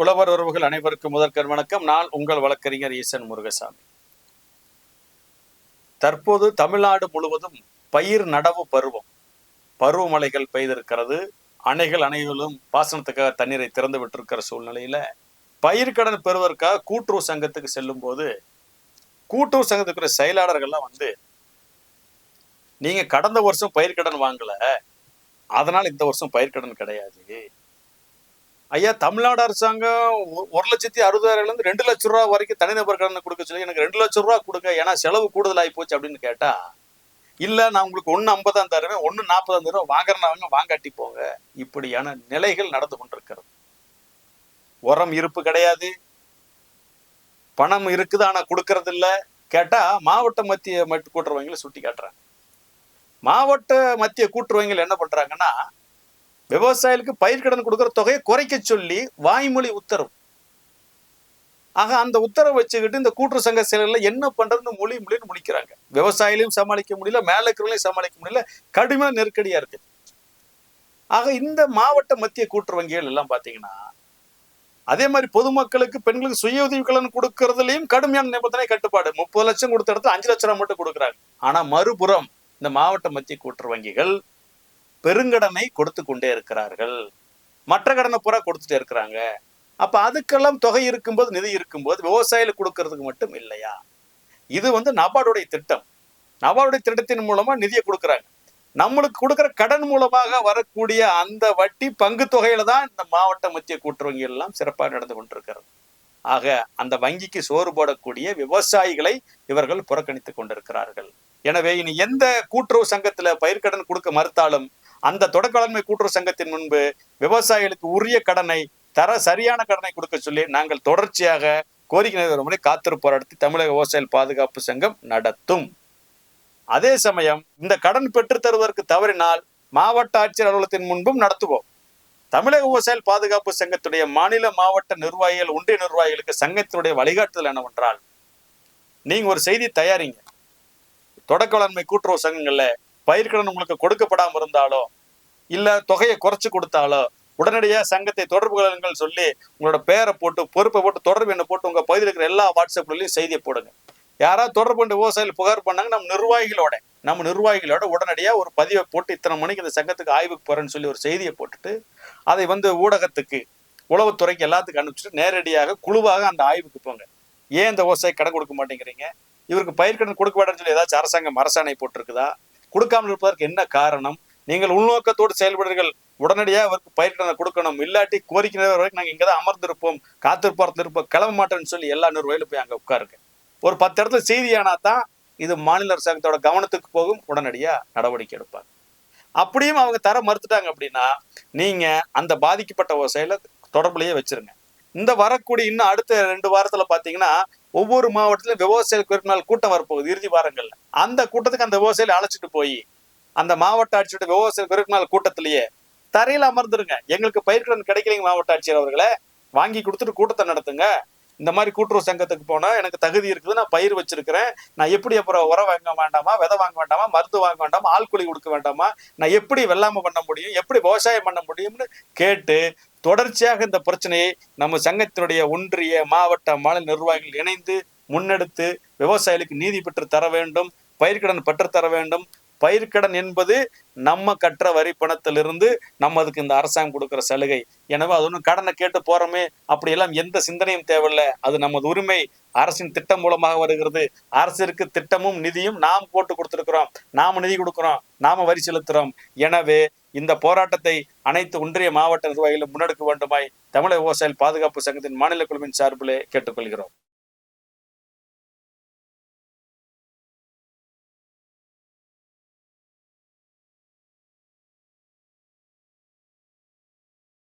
உழவர் உறவுகள் அனைவருக்கும் முதற்கண் வணக்கம். நான் உங்கள் வழக்கறிஞர் ஈசன் முருகசாமி. தற்போது தமிழ்நாடு முழுவதும் பயிர் நடவு பருவம். பருவமழைகள் பெய்திருக்கிறது. அணைகள் அணைகளும் பாசனத்துக்காக தண்ணீரை திறந்து விட்டிருக்கிற சூழ்நிலையில பயிர்க்கடன் பெறுவதற்காக கூட்டுறவு சங்கத்துக்கு செல்லும் போது கூட்டுறவு சங்கத்துக்கு செயலாளர்கள்லாம் வந்து நீங்க கடந்த வருஷம் பயிர்க்கடன் வாங்கல. அதனால இந்த வருஷம் பயிர்க்கடன் கிடையாது. ஐயா தமிழ்நாடு அரசாங்கம் ஒரு லட்சத்தி அறுபதாயிரம்லேருந்து ரெண்டு லட்ச ரூபா வரைக்கும் தனிநபர் கடனை கொடுக்க சொல்லி எனக்கு ரெண்டு லட்சம் ரூபா கொடுங்க ஏன்னா செலவு கூடுதலாகி போச்சு அப்படின்னு கேட்டா இல்லை நான் உங்களுக்கு ஒன்று ஐம்பதாம் தருவேன் ஒன்று நாற்பதாம் தருவேன் வாங்குறனாவங்க வாங்காட்டி போங்க. இப்படியான நிலைகள் நடந்து கொண்டிருக்கிறது. உரம் இருப்பு கிடையாது. பணம் இருக்குது ஆனால் கொடுக்கறது இல்லை. கேட்டால் மாவட்ட மத்திய மட்டு கூட்டுறவங்களை சுட்டி காட்டுறாங்க. மாவட்ட மத்திய கூட்டுறவங்கள் என்ன பண்ணுறாங்கன்னா விவசாயிகளுக்கு பயிர்க்கடன் கொடுக்குற தொகையை குறைக்க சொல்லி வாய்மொழி உத்தரவு. ஆக அந்த உத்தரவு வச்சுக்கிட்டு இந்த கூட்டுறவு சங்க செயலர்ல என்ன பண்றதுன்னு மொழி மொழின்னு முடிக்கிறாங்க விவசாயிகளையும் சமாளிக்க முடியல மேல இருக்கிறவங்களையும் சமாளிக்க முடியல. கடுமையான நெருக்கடியா இருக்கு. ஆக இந்த மாவட்ட மத்திய கூட்டுறவு வங்கிகள் எல்லாம் பாத்தீங்கன்னா அதே மாதிரி பொதுமக்களுக்கு பெண்களுக்கு சுய உதவி கடன் கொடுக்கறதுலயும் கடுமையான நிபந்தனை கட்டுப்பாடு. முப்பது லட்சம் கொடுத்த இடத்துல அஞ்சு லட்சம் ரூபாய் மட்டும் கொடுக்குறாங்க. ஆனா மறுபுறம் இந்த மாவட்ட மத்திய கூட்டுறவு வங்கிகள் பெருங்கடனை கொடுத்து கொண்டே இருக்கிறார்கள். மற்ற கடனை பூரா கொடுத்துட்டே இருக்கிறாங்க. அப்ப அதுக்கெல்லாம் தொகை இருக்கும்போது நிதி இருக்கும்போது விவசாயிகளுக்கு கொடுக்கறதுக்கு மட்டும் இல்லையா? இது வந்து நபார்டுடைய திட்டம். நபார்டுடைய திட்டத்தின் மூலமா நிதியை கொடுக்குறாங்க. நம்மளுக்கு கொடுக்குற கடன் மூலமாக வரக்கூடிய அந்த வட்டி பங்கு தொகையில தான் இந்த மாவட்ட மத்திய கூட்டுறவங்க எல்லாம் சிறப்பாக நடந்து கொண்டிருக்கிறது. ஆக அந்த வங்கிக்கு சோறு போடக்கூடிய விவசாயிகளை இவர்கள் புறக்கணித்துக் கொண்டிருக்கிறார்கள். எனவே இனி எந்த கூட்டுறவு சங்கத்துல பயிர்க்கடன் கொடுக்க மறுத்தாலும் அந்த தொடக்கலாண்மை கூட்டுறவு சங்கத்தின் முன்பு விவசாயிகளுக்கு உரிய கடனை தர சரியான கடனை கொடுக்க சொல்லி நாங்கள் தொடர்ச்சியாக கோரிக்கை நிறைவேறும் முறை காத்திருப்பு போராட்டத்தை தமிழக விவசாயிகள் பாதுகாப்பு சங்கம் நடத்தும். அதே சமயம் இந்த கடன் பெற்று தருவதற்கு தவறினால் மாவட்ட ஆட்சியர் அலுவலகத்தின் முன்பும் நடத்துவோம். தமிழக விவசாயிகள் பாதுகாப்பு சங்கத்துடைய மாநில மாவட்ட நிர்வாகிகள் ஒன்றிய நிர்வாகிகளுக்கு சங்கத்தினுடைய வழிகாட்டுதல் என்னவென்றால் நீங்க ஒரு செய்தி தயாரிங்க. தொடக்க வேளாண்மை கூட்டுறவு சங்கங்கள்ல பயிர்க்கடன் உங்களுக்கு கொடுக்கப்படாம இருந்தாலோ இல்ல தொகையை குறைச்சு கொடுத்தாலோ உடனடியாக சங்கத்தை தொடர்பு கொள்ளுங்கள் சொல்லி உங்களோட பேரை போட்டு பொறுப்பை போட்டு தொடர்பு என்ன போட்டு உங்க பகுதியில் இருக்கிற எல்லா வாட்ஸ்அப்லையும் செய்தியை போடுங்க. யாராவது தொடர்பு கொண்டு விவசாயிகள் புகார் பண்ணாங்க நம்ம நிர்வாகிகளோட நம்ம நிர்வாகிகளோட உடனடியாக ஒரு பதிவை போட்டு இத்தனை மணிக்கு இந்த சங்கத்துக்கு ஆய்வுக்கு போறேன்னு சொல்லி ஒரு செய்தியை போட்டுட்டு அதை வந்து ஊடகத்துக்கு உளவுத்துறைக்கு எல்லாத்துக்கும் அனுப்பிச்சிட்டு நேரடியாக குழுவாக அந்த ஆய்வுக்கு போங்க. ஏன் இந்த விவசாயி கடன் கொடுக்க மாட்டேங்கிறீங்க? இவருக்கு பயிர்க்கடன் கொடுக்க வேண்டாம்னு சொல்லி ஏதாச்சும் அரசாங்கம் அரசாணை போட்டிருக்குதா? கொடுக்காமல் இருப்பதற்கு என்ன காரணம்? நீங்கள் உள்நோக்கத்தோடு செயல்படுங்கள் உடனடியாக அவருக்கு பயிர்க்கடனை கொடுக்கணும். இல்லாட்டி கோரிக்கை வரைக்கும் நாங்கள் இங்கே தான் அமர்ந்திருப்போம். காத்திருப்பார்த்து இருப்போம் கிளம்ப மாட்டேன்னு சொல்லி எல்லா நிர்வாகிகளும் போய் அங்கே உட்காருங்க. ஒரு பத்து இடத்துல செய்தியானா தான் இது மாநில அரசாங்கத்தோட கவனத்துக்கு போகும். உடனடியாக நடவடிக்கை எடுப்பாங்க அப்படியும் அவங்க தர மறுத்துட்டாங்க அப்படின்னா நீங்க அந்த பாதிக்கப்பட்ட விவசாயில தொடர்புலயே வச்சிருங்க. இந்த வரக்கூடிய இன்னும் அடுத்த ரெண்டு வாரத்துல பாத்தீங்கன்னா ஒவ்வொரு மாவட்டத்திலும் விவசாய ஒரு நாள் கூட்டம் வரப்போகுது. இறுதி வாரங்கள்ல. அந்த கூட்டத்துக்கு அந்த விவசாயிகளை அழைச்சிட்டு போய் அந்த மாவட்ட ஆட்சியோட விவசாய ஒரு நாள் கூட்டத்திலேயே தரையில அமர்ந்துருங்க. எங்களுக்கு பயிர்க்கடன் கிடைக்கலைங்க மாவட்ட ஆட்சியர் அவர்களை. வாங்கி கொடுத்துட்டு கூட்டத்தை நடத்துங்க. இந்த மாதிரி கூட்டுறவு சங்கத்துக்கு போனால் எனக்கு தகுதி இருக்குது நான் பயிர் வச்சிருக்கிறேன். நான் எப்படி அப்புறம் உரம் வாங்க வேண்டாமா விதை வாங்க வேண்டாமா மருந்து வாங்க வேண்டாமா ஆள்கூலி கொடுக்க வேண்டாமா நான் எப்படி வெள்ளாமை பண்ண முடியும் எப்படி விவசாயம் பண்ண முடியும்னு கேட்டு தொடர்ச்சியாக இந்த பிரச்சனையை நம்ம சங்கத்தினுடைய ஒன்றிய மாவட்ட மாநில நிர்வாகிகள் இணைந்து முன்னெடுத்து விவசாயிகளுக்கு நீதி பெற்று தர வேண்டும் பயிர்க்கடன் பெற்றுத்தர தர வேண்டும் பயிர்க்கடன் என்பது நம்ம கற்ற வரி பணத்திலிருந்து நம்ம அதுக்கு இந்த அரசாங்கம் கொடுக்குற சலுகை. எனவே அது ஒன்றும் கடனை கேட்டு போறோமே அப்படியெல்லாம் எந்த சிந்தனையும் தேவையில்லை. அது நமது உரிமை. அரசின் திட்டம் மூலமாக வருகிறது. அரசிற்கு திட்டமும் நிதியும் நாம் போட்டு கொடுத்துருக்குறோம். நாம நிதி கொடுக்குறோம். நாம வரி செலுத்துறோம். எனவே இந்த போராட்டத்தை அனைத்து ஒன்றிய மாவட்ட நிர்வாகிகளும் முன்னெடுக்க வேண்டுமாய் தமிழக விவசாயிகள் பாதுகாப்பு சங்கத்தின் மாநில குழுவின் சார்பிலே கேட்டுக்கொள்கிறோம்.